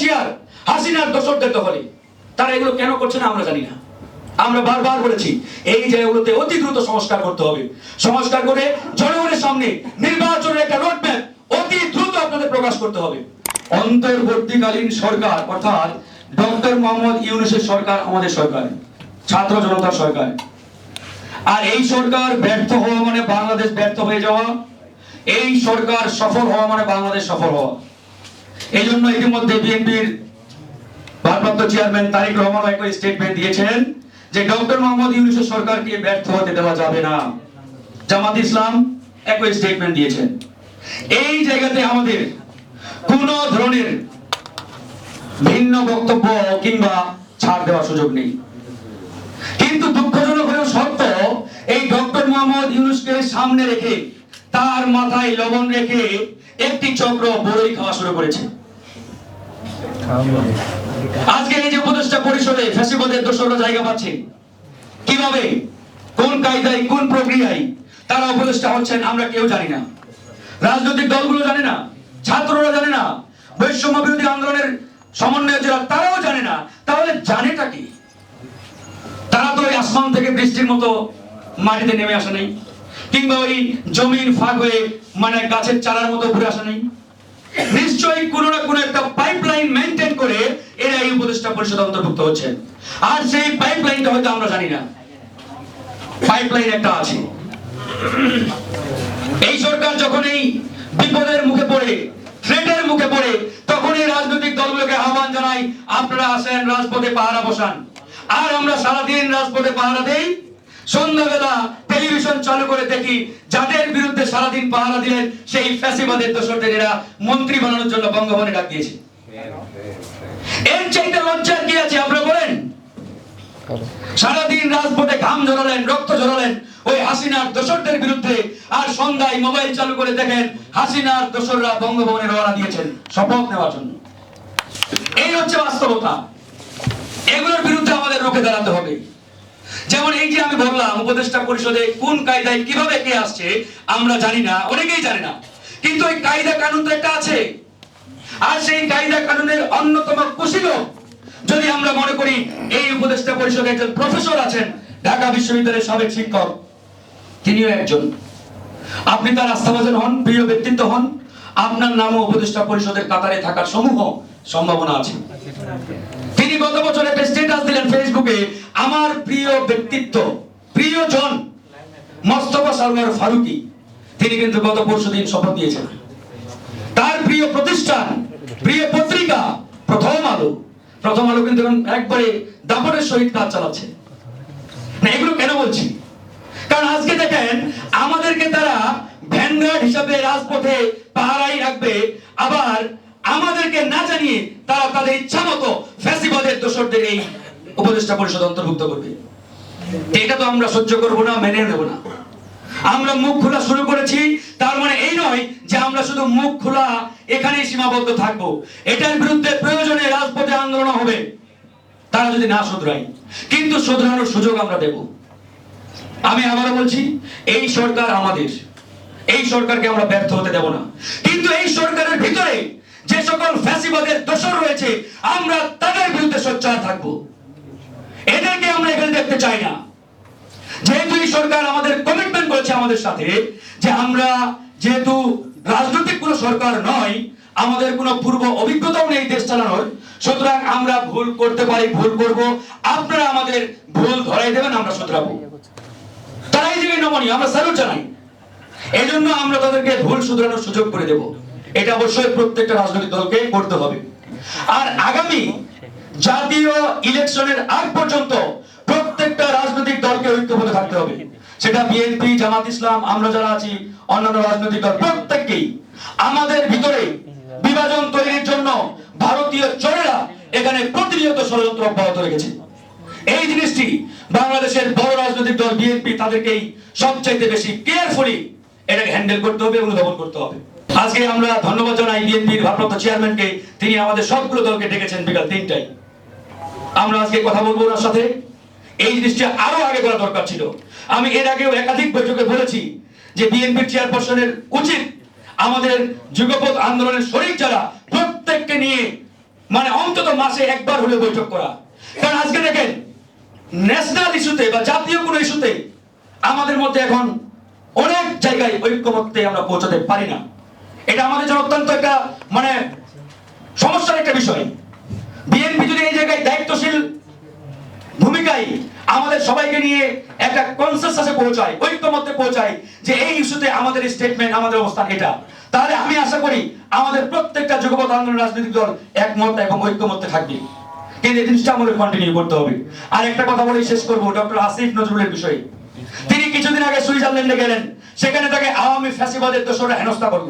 Chair হাসিনার দোষকদের দখলে তারা এগুলো কেন করছে না আমরা জানি না। আমরা বারবার বলেছি, এই জায়গাগুলোতে অতি দ্রুত সংস্কার করতে হবে। সংস্কার করে জনগণের সামনে নির্বাচনের একটা রোডম্যাপ অতি দ্রুত আপনাদের প্রকাশ করতে হবে। অন্তর্বর্তীকালীন সরকার, অর্থাৎ ডক্টর মোহাম্মদ ইউনুসের সরকার আমাদের সরকার, ছাত্র জনতার সরকার। আর এই সরকার ব্যর্থ হওয়া মানে বাংলাদেশ ব্যর্থ হয়ে যাওয়া। এই সরকার সফল হওয়া মানে বাংলাদেশ সফল হওয়া। এই জন্য ইতিমধ্যে বিএনপির ভারপ্রাপ্ত চেয়ারম্যান তারিক রহমান একটা স্টেটমেন্ট দিয়েছেন যে ডক্টর মোহাম্মদ ইউনুসের সরকারকে ব্যর্থ হতে দেওয়া যাবে না। জামাত ইসলাম একই স্টেটমেন্ট দিয়েছেন। এই জায়গাতে আমাদের কোন ধরনের ভিন্ন বক্তব্য কিংবা ছাড় দেওয়ার সুযোগ নেই। কিন্তু দুঃখজনক হলেও সত্য, এই ডক্টর মোহাম্মদ ইউনুসকে সামনে রেখে তার মাথায় লবণ রেখে একটি চক্র বড়ই খাওয়া শুরু করেছে। আজকে এই যে উপদেষ্টা পরিষদে ফ্যাসিবাদের দোষরা জায়গা পাচ্ছে, কীভাবে, কোন কায়দায়, কোন প্রক্রিয়ায় তারা উপদেষ্টা হচ্ছেন আমরা কেউ জানি না। রাজনৈতিক দলগুলো জানে না, ছাত্ররা জানে না, বৈষম্য বিরোধী আন্দোলনের সমন্বয় যারা, তারাও জানে না। তাহলে জানেটা কি? তারা তো ওই আসমান থেকে বৃষ্টির মতো মাটিতে নেমে আসে নাই, কিংবা ওই জমিন ফাঁক হয়ে মানে গাছের চারার মতো ঘুরে আসে নাই। নিশ্চয়ই কোনো না কোনো একটা পাইপলাইন মেনটেন করে এরা এই উপদেষ্টা পরিষদ অন্তর্ভুক্ত হচ্ছে। আর সেই পাইপলাইনটা হয়তো আমরা জানি না। পাইপলাইন একটা আছে। এই সরকার যখন এই বিপদের মুখে পড়ে থ্রেটের মুখে পড়ে, তখন এই রাজনৈতিক দলগুলোকে আহ্বান জানাই, আপনারা আসেন, রাজপথে পাহারা বসান। আর আমরা সারাদিন রাজপথে পাহারা দেই সন্ধ্যাবেলা টেলিভিশন চালু করে দেখি, যাদের বিরুদ্ধে সারাদিন পাহারা দিলেন, সেই ফ্যাসিবাদের দোষরদের এরা মন্ত্রী বানানোর জন্য বঙ্গভবনে ডাক দিয়েছে। এর চাইতে লজ্জার কি আছে, আপনারা বলেন? সারাদিন রাজপথে ঘাম ঝরালেন, রক্ত ঝরালেন ওই হাসিনার দোসরদের বিরুদ্ধে, আর সন্ধ্যায় মোবাইল চালু করে দেখেন, হাসিনার দোসররা বঙ্গভবনে রওনা দিয়েছেন শপথ নেওয়ার জন্য। এই হচ্ছে বাস্তবতা। এগুলোর বিরুদ্ধে আমাদের রুখে দাঁড়াতে হবে। যেমন এই যে আমি বললাম, উপদেষ্টা পরিষদে কোন কায়দায় কীভাবে কে আসছে, আমরা জানি না, অনেকেই জানে না। কিন্তু ওই কায়দা কানুন তো একটা আছে। আর সেই কায়দা কানুনের অন্যতম কুশীল যদি আমরা মনে করি এই উপদেষ্টা পরিষদে একজন প্রফেসর আছেন, ঢাকা বিশ্ববিদ্যালয়ের সাবেক শিক্ষক, তিনিও একজন। আপনি তার আস্থাভাজন হন, প্রিয় ব্যক্তিত্ব হন। আপনার নামও উপদেষ্টা পরিষদের কাতারে থাকার সমূহ সম্ভাবনা আছে। তিনি গত বছর একটা স্ট্যাটাস দিলেন ফেসবুকে আমার প্রিয় ব্যক্তিত্ব, প্রিয়জন, মোস্তফা সরওয়ার ফারুকি। তিনি কিন্তু গত পরশু দিন শপথ দিয়েছেন তার প্রিয় প্রতিষ্ঠান, প্রিয় পত্রিকা, প্রথম আলো। প্রথম আলো কিন্তু এখন একবারে দাপটের সহিত কাজ চালাচ্ছে। না, এগুলো কেন বলছি? কারণ আজকে দেখেন, আমাদেরকে তারা ভ্যানগার্ড হিসাবে রাজপথে পাহারাই রাখবে আবার আমাদেরকে না জানিয়ে তারা তাদের ইচ্ছা মতো ফ্যাসিবাদের দোষরদের এই উপদেষ্টা পরিষদ অন্তর্ভুক্ত করবে। এটা তো আমরা সহ্য করব না, মেনে নেব না। আমরা মুখ খোলা শুরু করেছি, তার মানে এই নয় যে আমরা শুধু মুখ খোলা এখানেই সীমাবদ্ধ থাকব। এটার বিরুদ্ধে প্রয়োজনে রাজপথে আন্দোলন হবে, তারা যদি না শুধরাই কিন্তু শুধরানোর সুযোগ আমরা দেব। আমি আবারও বলছি, এই সরকার আমাদের। এই সরকারকে আমরা ব্যর্থ হতে দেব না। কিন্তু এই সরকারের ভিতরে যে সকল ফ্যাসিবাদের দোষর রয়েছে, আমরা তাদের বিরুদ্ধে সোচ্চার থাকব। এদেরকে আমরা এখানে দেখতে চাই না। যেহেতু এই সরকার আমাদের কমিটমেন্ট করেছে আমাদের সাথে, যে আমরা যেহেতু রাজনৈতিক কোনো সরকার নয়, আমাদের কোনো পূর্ব অভিজ্ঞতাও নেই দেশ চালানোর, সুতরাং আমরা ভুল করতে পারি, ভুল করব। আপনারা আমাদের ভুল ধরাই দেবেন, আমরা শুধরাবো তারা এই জায়গায় নমনীয়, আমরা স্যালুট জানাই। এই জন্য আমরা তাদেরকে ভুল শুধরানোর সুযোগ করে দেব। এটা অবশ্যই প্রত্যেকটা রাজনৈতিক দলকে করতে হবে। আর আগামী জাতীয় ইলেকশনের আগ পর্যন্ত প্রত্যেকটা রাজনৈতিক দলকে ঐক্যবদ্ধ থাকতে হবে। সেটা বিএনপি, জামাত ইসলাম, আমরা যারা আছি, অন্যান্য রাজনৈতিক দল, প্রত্যেককেই আমাদের ভিতরে বিভাজন তৈরির জন্য ভারতীয় চোরেরা এখানে প্রতিনিয়ত ষড়যন্ত্র অব্যাহত রেখেছে। এই জিনিসটি বাংলাদেশের বড় রাজনৈতিক দল বিএনপি তাদেরকেই সবচাইতে বেশি কেয়ারফুলি এটাকে হ্যান্ডেল করতে হবে এবং দমন করতে হবে। আজকে আমরা ধন্যবাদ জানাই বিএনপির ভারপ্রাপ্ত চেয়ারম্যানকে তিনি আমাদের সবগুলো দলকে ডেকেছেন বিকাল তিনটায়। আমরা আজকে কথা বলব ওনার সাথে। এই জিনিসটা আরও আগে করা দরকার ছিল। আমি এর আগেও একাধিক বৈঠকে বলেছি যে বিএনপির চেয়ারপারসনের উচিত আমাদের যুগপথ আন্দোলনের শরীর যারা, প্রত্যেককে নিয়ে মানে অন্তত মাসে একবার হলে বৈঠক করা। কারণ আজকে দেখেন ন্যাশনাল ইস্যুতে বা জাতীয় কোনো ইস্যুতে আমাদের মধ্যে এখন অনেক জায়গায় ঐক্যমত্যে আমরা পৌঁছাতে পারি না। এটা আমাদের জন্য অত্যন্ত একটা মানে সমস্যার একটা বিষয়। বিএনপি যদি এই জায়গায় দায়িত্বশীল ভূমিকায় আমাদের সবাইকে নিয়ে একটা কনসেনসাসে পৌঁছায়, ঐক্যমত্যে পৌঁছায় যে এই ইস্যুতে আমাদের স্টেটমেন্ট আমাদের অবস্থান এটা, তাহলে আমি আশা করি আমাদের প্রত্যেকটা যুগপথ আন্দোলন রাজনৈতিক দল একমত এবং ঐক্যমত্যে থাকবে। কিন্তু এই জিনিসটা আমাদের কন্টিনিউ করতে হবে। আর একটা কথা বলেই শেষ করব, ডক্টর আসিফ নজরুলের বিষয়ে। তিনি কিছুদিন আগে সুইজারল্যান্ডে গেলেন। সেখানে তাকে আওয়ামী ফ্যাসিবাদের দোষরা হেনস্থা করল।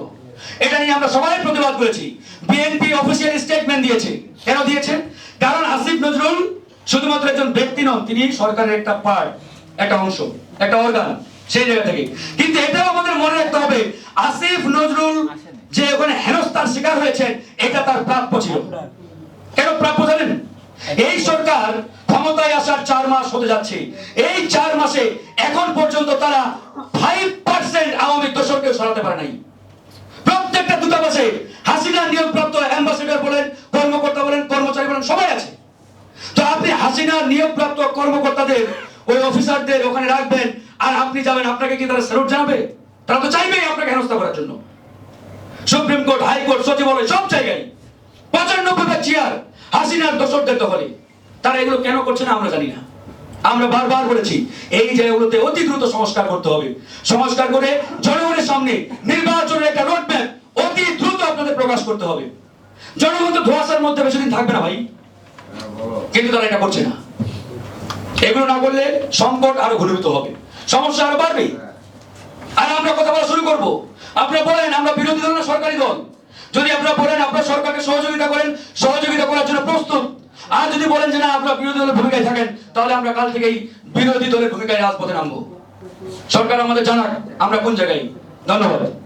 এটা নিয়ে আমরা সবাই প্রতিবাদ করেছি। বিএনপি অফিসিয়াল স্টেটমেন্ট দিয়েছে। কেন দিয়েছে? কারণ আসিফ নজরুল শুধুমাত্র একজন ব্যক্তি নন, তিনি সরকারের একটা পার্ট একটা অংশ, একটা অর্গান সেই জায়গা থেকে। কিন্তু এটাও আমাদের মনে রাখতে হবে, আসিফ নজরুল যে ওখানে হেনস্থার শিকার হয়েছে, এটা তার প্রাপ্য ছিল। কেন প্রাপ্য জানেন? এই সরকার ক্ষমতায় আসার চার মাস হতে যাচ্ছে। এই চার মাসে এখন পর্যন্ত তারা ফাইভ পার্সেন্ট আওয়ামী দোষরকে সরাতে পারে নাই। প্রত্যেকটা দূতাবাসে হাসিনা নিয়োগপ্রাপ্ত অ্যাম্বাসেডর বলেন, কর্মকর্তা বলেন, কর্মচারী বলেন, সবাই আছে। তো আপনি হাসিনা নিয়োগপ্রাপ্ত কর্মকর্তাদের ওই অফিসারদের ওখানে রাখবেন, আর আপনি যাবেন, আপনাকে কি তারা স্যালুট জানাবে? তারা তো চাইবেই আপনাকে হেনস্থা করার জন্য। সুপ্রিম কোর্ট, হাইকোর্ট, সচিবালয়, সব জায়গায়। পঁচানব্বই ভাগ চেয়ার হাসিনার দোষরদের দখলে। তারা এগুলো কেন করছে না আমরা জানি না। আমরা বারবার বলেছি, এই জায়গাগুলোতে অতি দ্রুত সংস্কার করতে হবে। সংস্কার করে জনগণের সামনে নির্বাচনের একটা রোডম্যাপ অতি দ্রুত আপনাদের প্রকাশ করতে হবে। জনগণ তো ধোয়াশার মধ্যে বেশি দিন থাকবে না ভাই। কিন্তু তারা এটা করছে না। এগুলো না করলে সংকট আরও ঘনীভূত হবে। সমস্যা আরও বাড়বে। আর আমরা কথা বলা শুরু করব। আপনারা বলেন, আমরা বিরোধী দল না সরকারি দল? যদি আপনারা বলেন, আপনারা সরকারকে সহযোগিতা করেন, সহযোগিতা করার জন্য প্রস্তুত। আর যদি বলেন যে না, আপনারা বিরোধী দলের ভূমিকায় থাকেন, তাহলে আমরা কাল থেকেই বিরোধী দলের ভূমিকায় রাজপথে নামবো। সরকার আমাদের জানাক আমরা কোন জায়গায়। ধন্যবাদ।